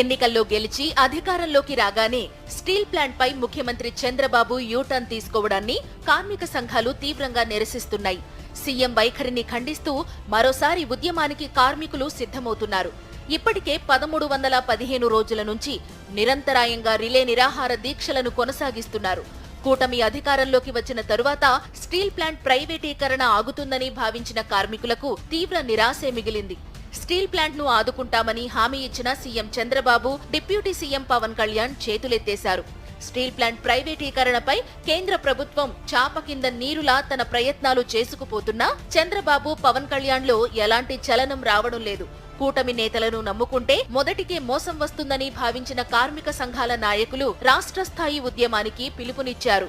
ఎన్నికల్లో గెలిచి అధికారంలోకి రాగానే స్టీల్ ప్లాంట్ పై ముఖ్యమంత్రి చంద్రబాబు యూటర్న్ తీసుకోవడాన్ని కార్మిక సంఘాలు తీవ్రంగా నిరసిస్తున్నాయి. సీఎం వైఖరిని ఖండిస్తూ మరోసారి ఉద్యమానికి కార్మికులు సిద్ధమవుతున్నారు. ఇప్పటికే పదమూడు వందల పదిహేను రోజుల నుంచి నిరంతరాయంగా రిలే నిరాహార దీక్షలను కొనసాగిస్తున్నారు. కూటమి అధికారంలోకి వచ్చిన తరువాత స్టీల్ ప్లాంట్ ప్రైవేటీకరణ ఆగుతుందని భావించిన కార్మికులకు తీవ్ర నిరాశే మిగిలింది. స్టీల్ ప్లాంట్ను ఆదుకుంటామని హామీ ఇచ్చిన CM Chandrababu deputy CM Pawan Kalyan చేతులెత్తేశారు. Steel plant ప్రైవేటీకరణపై కేంద్ర ప్రభుత్వం చాప కింద నీరులా తన ప్రయత్నాలు చేసుకుపోతున్నా చంద్రబాబు పవన్ కళ్యాణ్లో ఎలాంటి చలనం రావడం లేదు. కూటమి నేతలను నమ్ముకుంటే మొదటికే మోసం వస్తుందని భావించిన కార్మిక సంఘాల నాయకులు రాష్ట్ర స్థాయి ఉద్యమానికి పిలుపునిచ్చారు.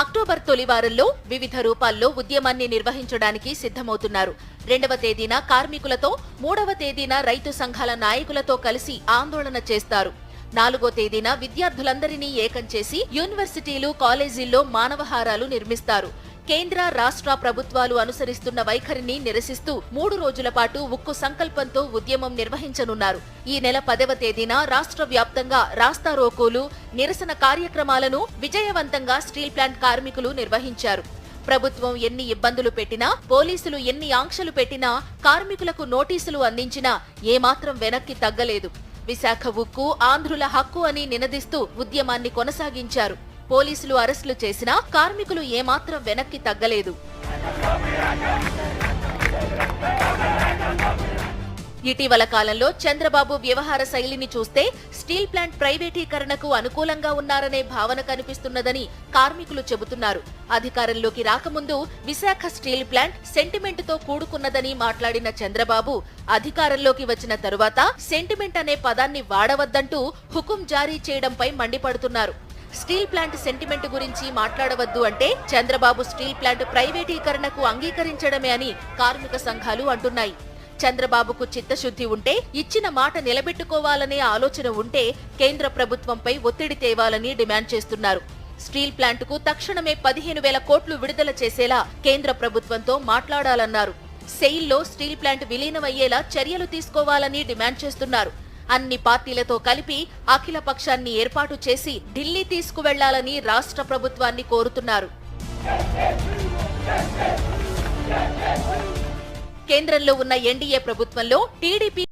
అక్టోబర్ తొలి వారంలో వివిధ రూపాల్లో ఉద్యమాన్ని నిర్వహించడానికి సిద్ధమవుతున్నారు. రెండవ తేదీన కార్మికులతో మూడవ తేదీన రైతు సంఘాల నాయకులతో కలిసి ఆందోళన చేస్తారు. నాలుగో తేదీన విద్యార్థులందరినీ ఏకం చేసి యూనివర్సిటీలు కాలేజీల్లో మానవహారాలు నిర్మిస్తారు. కేంద్ర రాష్ట్ర ప్రభుత్వాలు అనుసరిస్తున్న వైఖరిని నిరసిస్తూ మూడు రోజుల పాటు ఉక్కు సంకల్పంతో ఉద్యమం నిర్వహించనున్నారు. ఈ నెల పదవ తేదీన రాష్ట్ర వ్యాప్తంగా రాస్తా రోకోలు నిరసన కార్యక్రమాలను విజయవంతంగా స్టీల్ ప్లాంట్ కార్మికులు నిర్వహించారు. ప్రభుత్వం ఎన్ని ఇబ్బందులు పెట్టినా పోలీసులు ఎన్ని ఆంక్షలు పెట్టినా కార్మికులకు నోటీసులు అందించినా ఏమాత్రం వెనక్కి తగ్గలేదు. విశాఖ ఉక్కు ఆంధ్రుల హక్కు అని నినదిస్తూ ఉద్యమాన్ని కొనసాగించారు. పోలీసులు అరెస్టులు చేసినా కార్మికులు ఏమాత్రం వెనక్కి తగ్గలేదు. ఇటీవల కాలంలో చంద్రబాబు వ్యవహార శైలిని చూస్తే స్టీల్ ప్లాంట్ ప్రైవేటీకరణకు అనుకూలంగా ఉన్నారనే భావన కనిపిస్తున్నదని కార్మికులు చెబుతున్నారు. అధికారంలోకి రాకముందు విశాఖ స్టీల్ ప్లాంట్ సెంటిమెంట్తో కూడుకున్నదని మాట్లాడిన చంద్రబాబు అధికారంలోకి వచ్చిన తరువాత సెంటిమెంట్ అనే పదాన్ని వాడవద్దంటూ హుకుం జారీ చేయడంపై మండిపడుతున్నారు. స్టీల్ ప్లాంట్ సెంటిమెంట్ గురించి మాట్లాడవద్దు అంటే చంద్రబాబు స్టీల్ ప్లాంట్ ప్రైవేటీకరణకు అంగీకరించడమే అని కార్మిక సంఘాలు అంటున్నాయి. చంద్రబాబుకు చిత్తశుద్ధి ఉంటే ఇచ్చిన మాట నిలబెట్టుకోవాలనే ఆలోచన ఉంటే కేంద్ర ప్రభుత్వంపై ఒత్తిడి తేవాలని డిమాండ్ చేస్తున్నారు. స్టీల్ ప్లాంట్కు తక్షణమే పదిహేను వేల కోట్లు విడుదల చేసేలా కేంద్ర ప్రభుత్వంతో మాట్లాడాలన్నారు. సెయిల్లో స్టీల్ ప్లాంట్ విలీనమయ్యేలా చర్యలు తీసుకోవాలని డిమాండ్ చేస్తున్నారు. అన్ని పార్టీలతో కలిపి అఖిల పక్షాన్ని ఏర్పాటు చేసి ఢిల్లీ తీసుకువెళ్ళాలని రాష్ట్ర ప్రభుత్వాన్ని కోరుతున్నారు. కేంద్రంలో ఉన్న ఎన్డీఏ ప్రభుత్వంలో టీడీపీ